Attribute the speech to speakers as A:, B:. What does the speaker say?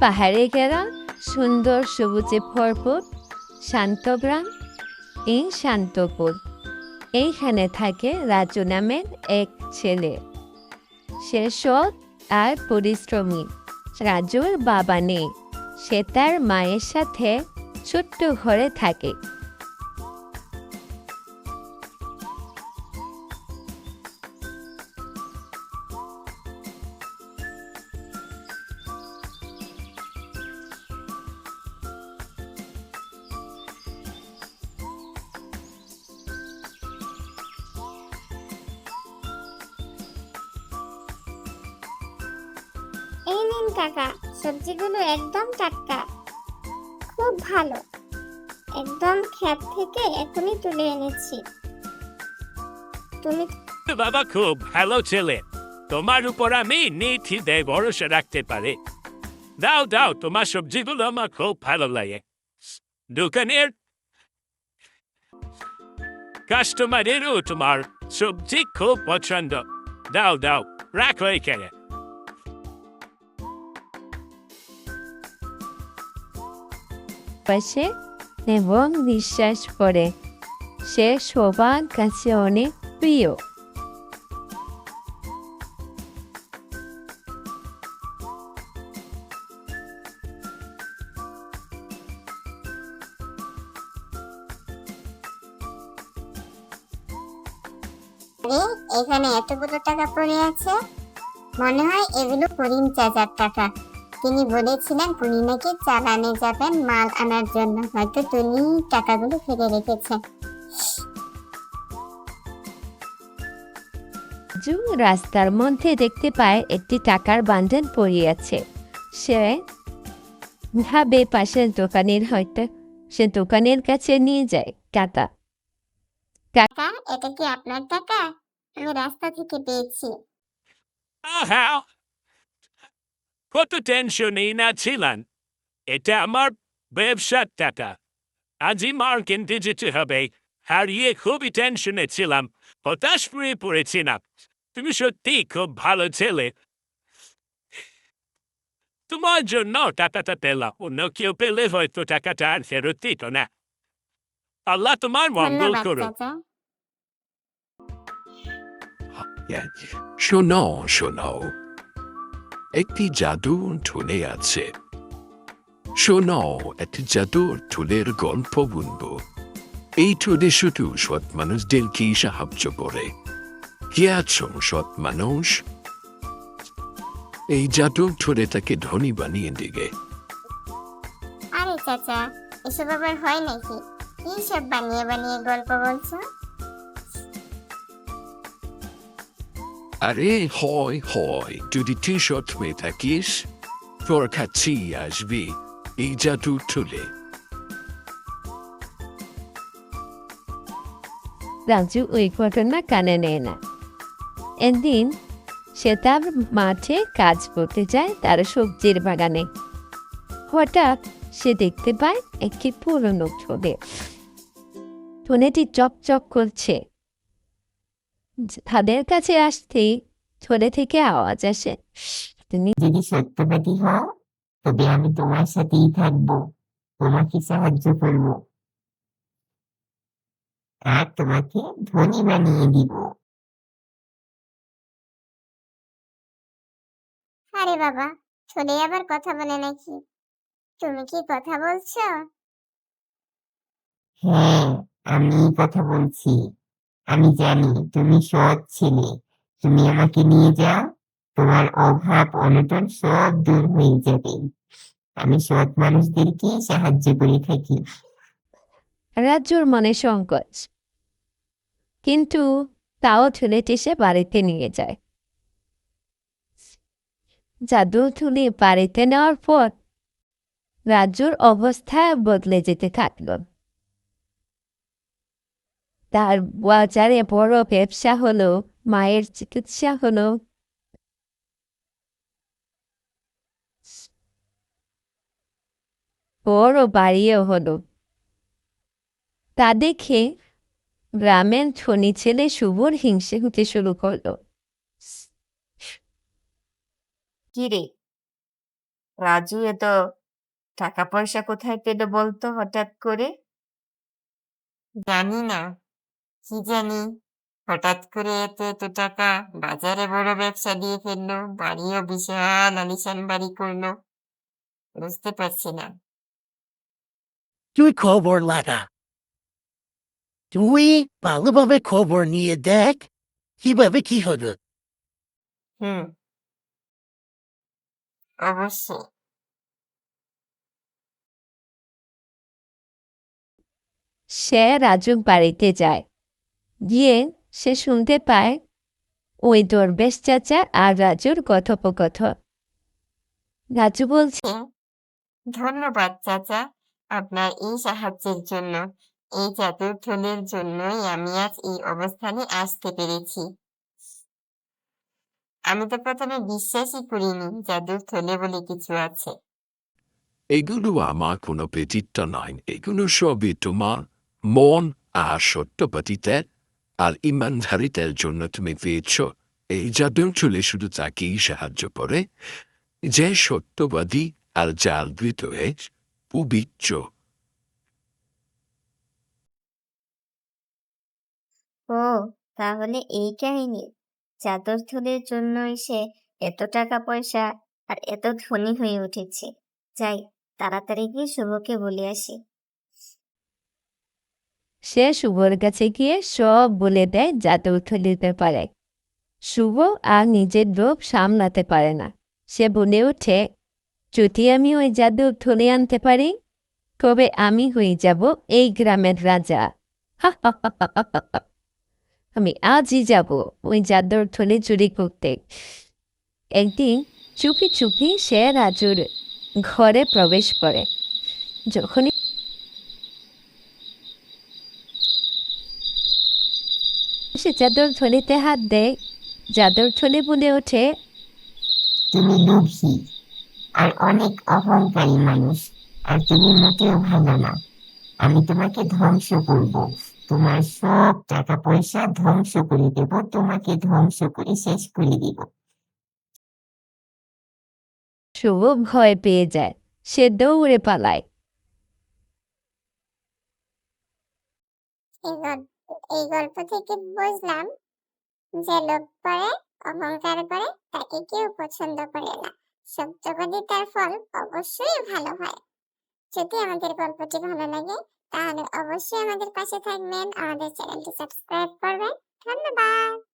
A: পাহাড়ে ঘেরা সুন্দর সবুজে ভরপুর শান্তগ্রাম এই শান্তপুর এইখানে থাকে রাজু নামের এক ছেলে। সে সৎ আর পরিশ্রমী। রাজুর বাবা নেই। সে তার মায়ের সাথে ছোট্ট ঘরে থাকে।
B: এই নিন কাকা, সবজিগুলো একদম টাটকা। খুব ভালো। একদম থেকে এখনই তুলে এনেছি। তুমি
C: বাবা, খুব ভালো ছেলে। তোমার উপর আমি নিথিদে ভরসা রাখতে পারি। দাও দাও, তোমার সবজিগুলো আমার খুব ভালো লাগে। দোকানের কাস্টমারেরও তোমার সবজি খুব পছন্দ। দাও দাও, রাখো এখানে।
A: পাশে এবং বিশ্বাস করে সে সবার কাছে অনেক প্রিয়।
B: এখানে এতগুলো টাকা পড়ে আছে। মনে হয় এগুলো করিম চাচার টাকা। তিনি বলেছিলেন উনি নাকি চালানে যাবেন মাল আনার জন্য। হয়তো তিনি টাকাগুলো ফেলে রেখেছেন।
A: জু রাস্তার মধ্যে দেখতে পায় একটি টাকার বান্ডেল পড়ে আছে। সে ভাবে পাশের দোকানের হয়তো সে দোকানের কাছে নিয়ে যায় টাকা।
B: টাকা? এটা কি আপনার টাকা? আমি রাস্তা থেকে পেয়েছি।
C: আহা কত টেনশনই না ছিলেন এটা আমার ব্যবসার টাকা আজই মার কিনতে যেতে হবে হারিয়ে খুবই টেনশনে ছিলাম হতাশ হয়ে পড়েছিলাম তুমি সত্যি খুব ভালো ছেলে তোমার জন্য টাকাটা পেলাম অন্য কেউ পেলে হয়তো টাকাটা আর ফেরত দিত না আল্লাহ তোমার মঙ্গল করুন
D: শোনো শোনো একটি জাদুর ঠুলে আছে। শোনো একটি জাদুর ঠুলের গল্প বলব এই ঠুলে শুধু সৎ মানুষদেরকেই সাহায্য করে? কে আছো সৎ মানুষ? এই জাদুর ঠুলে তাকে ধনী বানিয়ে দিবে
B: আরে চাচা, এসব আবার হয় নাকি? কি সব বানিয়ে বানিয়ে গল্প বলছো?
D: আরে হয় হয় যদি তুই সৎ হয়ে থাকিস, তোর কাছেই আসবি এই জাদুর ঠুলে
A: রাজু ওই ঘটনা কানে নেয় না। একদিন সে তার মাঠে কাজ করতে যায় তার সবজির বাগানে। হঠাৎ সে দেখতে পায় একটি পুরনো ঠোঁটে। ঠোনেটি চকচক করছে। তাদের কাছে আসতেই ঠোঁটে থেকে আওয়াজ আসে তুমি
E: যদি সত্যবাদী হও তবে আমি তোমার সাথেই থাকব। তোমাকে সাহায্য করব। আর তোমাকে ধনী বানিয়ে দিব।
B: আরে বাবা ছোলে আবার কথা বলে নাকি? তুমি কি কথা বলছো?
E: হ্যাঁ আমি কথা বলছি। আমি জানি তুমি সৎ ছেলে। তুমি আমাকে নিয়ে যাও, তোমার অভাব অনটন সব দূর হয়ে যাবে। আমি সৎ মানুষদেরকে সাহায্য করে থাকি।
A: রাজ্যর মনে সংকোচ। কিন্তু তাও ছেলেটি সে বাড়িতে নিয়ে যায়। জাদু তুলি বাড়িতে নেওয়ার পর রাজ্যর অবস্থা বদলে যেতে থাকল। তার বাজারে বড় ব্যবসা হলো, মায়ের চিকিৎসা হলো। বড় বাড়িও হলো। তা দেখে গ্রামের ধনী ছেলে শুভর হিংসে হতে শুরু করল।
F: কিরে?
E: রাজু, এত টাকা পয়সা কোথায় পেল বলতো হঠাৎ করে? জানি না। কি জানি হঠাৎ করে এত এত টাকা বাজারে বড় ব্যবসা দিয়ে ফেলল বাড়িও বিশাল আলিশান বাড়ি করল। বুঝতে পারছি না।
F: তুই খবর লাগা। তুই ভালোভাবে খবর নিয়ে দেখ কীভাবে কি হবে
E: হুম। অবশ্যই।
A: সে রাজুর বাড়িতে যায়। গিয়ে সে শুনতে পায় ওই দরবেশ চাচা আর রাজুর কথোপকথন। রাজু বলছে
E: ধন্যবাদ চাচা আপনার এই সাহায্যের জন্য। এই জাদুর থলের জন্যই আমি আজ এই অবস্থানে আসতে পেরেছি। আমি তো প্রথমে বিশ্বাসই করিনি জাদুর থলে বলে কিছু আছে।
D: এগুলো আমার কোনো ব্যতীত নয় এগুলো সবই তোমার মন আর সত্যবাদিতে আর ইমানধারিতার জন্য তুমি পেয়েছ। এই জাদুর চলে শুধু তাকেই সাহায্য করে, যে সত্যবাদী আর জাল হয়ে পবিত্র।
B: ও, তাহলে এই কাহিনী। চাদর থলের জন্য এসে এত টাকা পয়সা আর এত ধনী হয়ে উঠেছে। যাই, তাড়াতাড়ি গিয়ে শুভকে বলে আসি।
A: সে শুভর কাছে গিয়ে সব বলে দেয় জাদুর থলিতে পারে। শুভ আর নিজের লোভ সামলাতে পারে না। সে বলে ওঠে, যদি আমি ওই জাদুর থলি আনতে পারি, তবে আমি হয়ে যাব এই গ্রামের রাজা। আমি আজই যাব ওই জাদুর থলি চুরি করতে। একদিন চুপি চুপি সে রাজুর ঘরে প্রবেশ করে। যখনই সে চাদর থলিতে হাত দেয় চাদর থলি বলে ওঠে।
E: তুমি লোভী আর অনেক অহংকারী মানুষ আর তুমি মোটেও ভালো না। আমি তোমাকে ধ্বংস করব তোমার সব টাকা পয়সা ধ্বংস করে দেব তোমাকে ধ্বংস করে শেষ করে দিব।
A: শুভ ভয় পেয়ে যায় সে দৌড়ে পালায়।
B: এই গল্প থেকে বুঝলাম যে লোভ করে অহংকার করে, তাকে কেউ পছন্দ করে না। সত্যবাদী তার ফল অবশ্যই ভালো হয়। যদি আমাদের গল্পটি ভালো লাগে, তাহলে অবশ্যই আমাদের পাশে থাকবেন, আমাদের চ্যানেলটি সাবস্ক্রাইব করবেন। ধন্যবাদ।